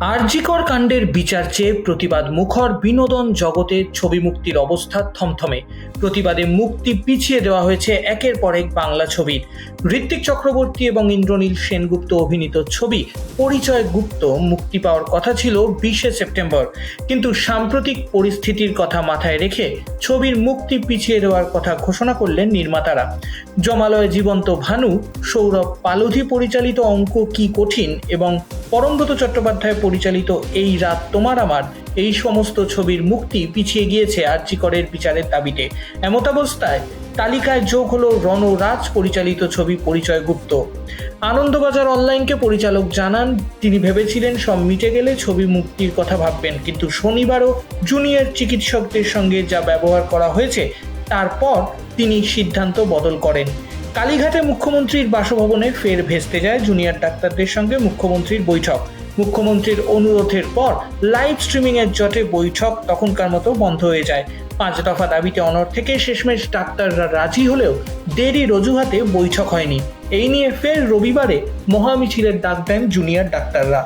আরজিকর কাণ্ডের বিচার চেয়ে প্রতিবাদ মুখর বিনোদন জগতে ছবি মুক্তির অবস্থা থমথমে। প্রতিবাদে মুক্তি পিছিয়ে দেওয়া হয়েছে একের পর এক বাংলা ছবির ঋত্বিক চক্রবর্তী এবং ইন্দ্রনীল সেনগুপ্ত অভিনীত ছবি পরিচয় গুপ্ত মুক্তি পাওয়ার কথা ছিল বিশে সেপ্টেম্বর। কিন্তু সাম্প্রতিক পরিস্থিতির কথা মাথায় রেখে ছবির মুক্তি পিছিয়ে দেওয়ার কথা ঘোষণা করলেন নির্মাতারা। জমালয় জীবন্ত ভানু, সৌরভ পালোধি পরিচালিত অঙ্ক কি কঠিন এবং পরমব্রত চট্টোপাধ্যায় পরিচালিত এই রাত তোমার আমার, এই সমস্ত ছবির মুক্তি পিছিয়ে গিয়েছে আর্যিকরের বিচারের দাবিতে। এমতাবস্থায় তালিকায় যোগ হলো রণরাজ পরিচালিত ছবি পরিচয় গুপ্ত। আনন্দবাজার অনলাইনকে পরিচালক জানান, তিনি ভেবেছিলেন সব মিটে গেলে ছবি মুক্তির কথা ভাববেন, কিন্তু শনিবারও জুনিয়র চিকিৎসকদের সঙ্গে যা ব্যবহার করা হয়েছে, তারপর তিনি সিদ্ধান্ত বদল করেন। কালীঘাটে মুখ্যমন্ত্রীর বাসভবনে ফের ভেস্তে যায় জুনিয়র ডাক্তারদের সঙ্গে মুখ্যমন্ত্রীর বৈঠক। মুখ্যমন্ত্রীর অনুরোধের পর লাইভ স্ট্রিমিং এর জটে বৈঠক তখনকার মতো বন্ধ হয়ে যায়। পাঁচ দফা দাবিতে অনর থেকে শেষমেশ ডাক্তাররা রাজি হলেও দেরি অজুহাতে বৈঠক হয়নি। এই নিয়ে ফের রবিবারে মহামিছিলের ডাক দেন জুনিয়র ডাক্তাররা।